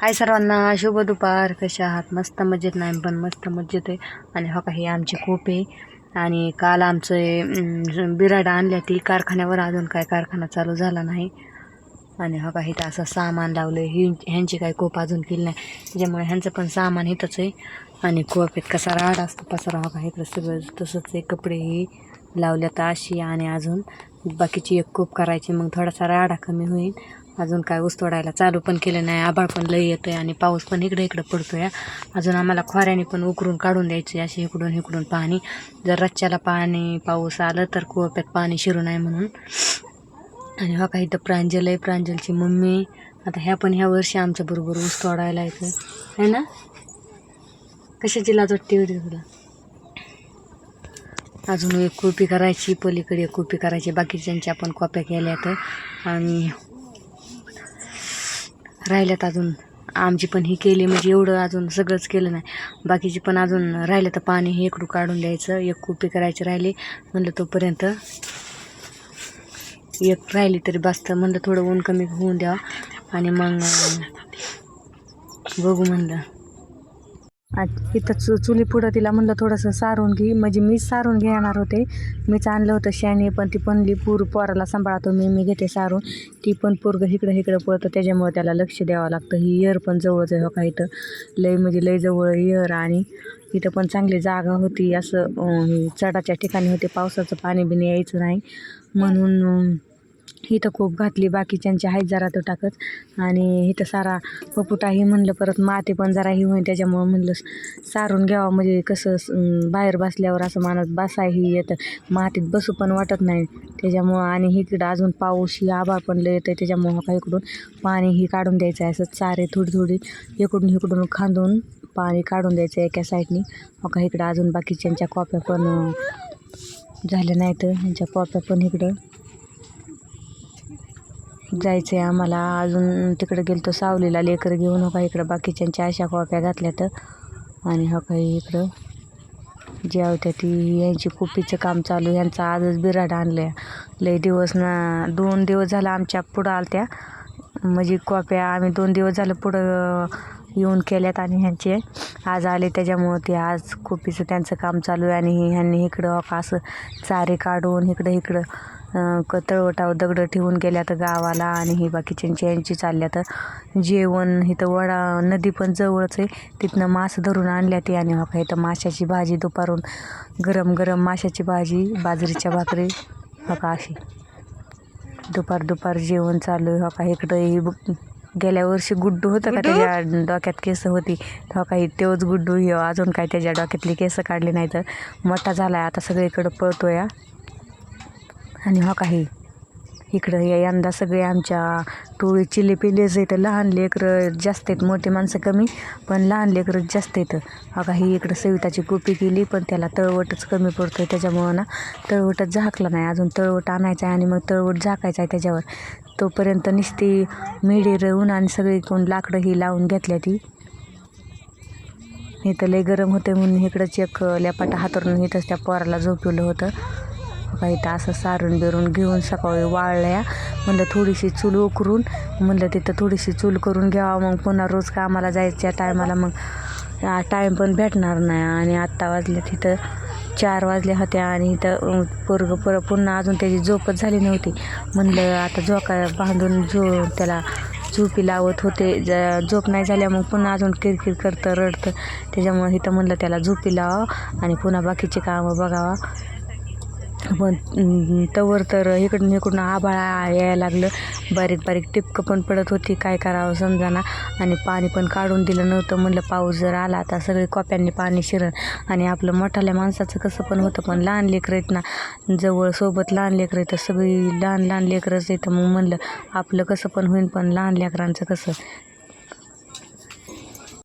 हाय सर्वांना शुभ दुपार. कशा आहात? मस्त मजेत नाही पण मस्त मजेत आहे. आणि हो का ही आमची आहे. आणि काल आमचं बिराडा बिराड आणल्या ती कारखान्यावर अजून काय कारखाना चालू झाला नाही. आणि हो का इथं असं सामान लावलं हि ह्यांची काय कोप अजून केली नाही. त्याच्यामुळे ह्यांचं पण सामान इथंच आहे. आणि कोपेत कसा राड असतो पसारा. हो का इकडं सगळं तसंच आहे. कपडेही लावल्यात अशी आणि अजून. बाकीची एक कोप करायची. मग थोडासा राडा कमी होईल. अजून काय ऊस तोडायला चालू पण केलं नाही. आभाळ पण लई येतं आहे आणि पाऊस पण इकडे इकडं पडतो आहे अजून आम्हाला खोऱ्याने पण उकरून काढून द्यायचे असे इकडून इकडून पाणी. जर रच्च्याला पाणी पाऊस आलं तर कोप्यात पाणी शिरू नये म्हणून. आणि हो हा काही तर प्रांजल आहे. प्रांजलची मम्मी. आता ह्या पण ह्या वर्षी आमच्या बरोबर ऊस तोडायला येतं आहे ना? कशाची लाज वाटते होती तुला? अजून एक कॉपी करायची. पलीकडे एक करायची. बाकीच्यांच्या आपण कॉप्या केल्या तर आणि राहिल्यात अजून. आमची पण ही केली म्हणजे एवढं अजून सगळंच केलं नाही. बाकीची पण अजून राहिलं तर पाणी हे इकडून काढून द्यायचं. एक कुपी करायची राहिली म्हणलं तोपर्यंत एक राहिली तरी बसतं. म्हणलं थोडं ऊन कमी होऊन द्यावं. आणि मग बघू म्हणलं. इथं चु चुली पुढं तिला म्हणलं थोडंसं सारून घे. म्हणजे मीच सारून घेणार होते. मीच आणलं होतं शाने पण ती पणली पूर पोराला सांभाळतो. मी मी घेते सारून. ती पण पोरगं इकडं इकडं पळतं. त्याच्यामुळे त्याला लक्ष द्यावं लागतं. ही इयर पण जवळच आहे हो का इथं. लय म्हणजे लय जवळ इयर आणि इथं पण चांगली जागा होती. असं हे चढाच्या ठिकाणी होते. पावसाचं पाणी बिणी यायचं नाही. म्हणून इथं खूप घातली बाकीच्यांच्या आहेत जरा तो टाकत. आणि इथं सारा पपुटाही म्हणलं परत माती पण जरा ही होईल त्याच्यामुळं म्हणलं सारून घ्यावं. म्हणजे कसं बाहेर बसल्यावर असं माणूस बसाही येतं. मातीत बसू पण वाटत नाही. त्याच्यामुळं आणि इकडं अजून पाऊस ही आभाळ पण लय येतं त्याच्यामुळं काही इकडून पाणी ही काढून द्यायचं आहे. असं चारे थोडी थोडी इकडून इकडून खांदून पाणी काढून द्यायचं एका साईडनी हो का इकडं अजून बाकीच्यांच्या कॉप्या पण झाल्या नाहीत. त्यांच्या कॉप्या पण इकडं जायचं आहे आम्हाला. अजून तिकडे गेलो तो सावलीला लेकर घेऊन हो का इकडं बाकीच्यांच्या अशा कॉप्या घातल्या तर. आणि हो काही इकडं जी होत्या ती यांची कुपीचं काम चालू यांचा आजच बिराड आणलं लय दिवस ना दोन दिवस झालं आमच्या पुढं आलत्या. म्हणजे कॉप्या आम्ही दोन दिवस झालं पुढं येऊन केल्यात आणि ह्यांचे. आज आले त्याच्यामुळं ते आज कुपीचं त्यांचं काम चालू आहे आणि ह्यांनी इकडं हो का असं चारे काढून इकडं इकडं. तळवटावर दगडं ठेवून गेल्या तर गावाला आणि ही बाकीच्यांची यांची चालल्या तर जेवण इथं वडा नदी पण जवळच आहे. तिथनं मास धरून आणल्या ती आणि हो का इथं माशाची भाजी दुपारून गरम गरम माशाची भाजी बाजरीच्या भाकरी. हो का अशी. दुपार दुपार जेवण चालू आहे. हो का इकडं ही बघ- गेल्या वर्षी गुड्डू होतं का त्याच्या डोक्यात केस होती. हो काही तेव्हाच गुड्डू ह्यो अजून काय त्याच्या डोक्यातली केस काढली नाही तर मोठा झाला आहे आता सगळीकडं पळतो या आणि हो काही इकडं या यंदा सगळे आमच्या टोळी चिले पिलेच आहेत लहान लेकरं जास्त आहेत मोठी माणसं कमी पण लहान लेकरं जास्त आहेत. हो काही इकडं सविताची कुपी केली पण त्याला तळवटच कमी पडतो आहे त्याच्यामुळं ना तळवटच झाकला नाही अजून तळवट आणायचं आहे आणि मग तळवट झाकायचं आहे त्याच्यावर. तोपर्यंत नुसती मिडी रवून आणि सगळी कोण लाकडं ही लावून घेतल्या ती. इथं लय गरम होते म्हणून इकडंच एक लपाटा हातरून इथंच त्या पोराला झोपवलं होतं. काही असं सारून बिरून घेऊन सकाळी वाळल्या. म्हणलं थोडीशी चूल उकरून. म्हणलं तिथं थोडीशी चूल करून घ्यावा. मग पुन्हा रोज कामाला जायच्या टायमाला. मग टाईम पण भेटणार नाही. आणि आत्ता वाजले तिथं चार वाजल्या होत्या आणि इथं पोरग पर पुन्हा अजून त्याची झोपच झाली नव्हती. म्हणलं आता झोका बांधून झो त्याला झोपी लावत होते. ज झोप नाही झाल्या. मग पुन्हा अजून किरकिर करतं रडतं. त्याच्यामुळे इथं म्हणलं त्याला झोपी लावा. आणि पुन्हा बाकीची कामं बघावा. पण तवर तर इकडून इकडून आभाळा यायला लागलं. बारीक बारीक टिपकं पण पडत होती काय करावं समजाना. आणि पाणी पण काढून दिलं नव्हतं. म्हणलं पाऊस जर आला आता सगळे कॉप्यांनी पाणी शिरण. आणि आपलं मोठाल्या माणसाचं कसं पण होतं पण लहान लेकरं आहेत ना जवळ सोबत लहान लेकरं आहेत तर सगळी लहान लहान लेकरंच येतं मग म्हणलं आपलं कसं पण होईन पण लहान लेकरांचं कसं?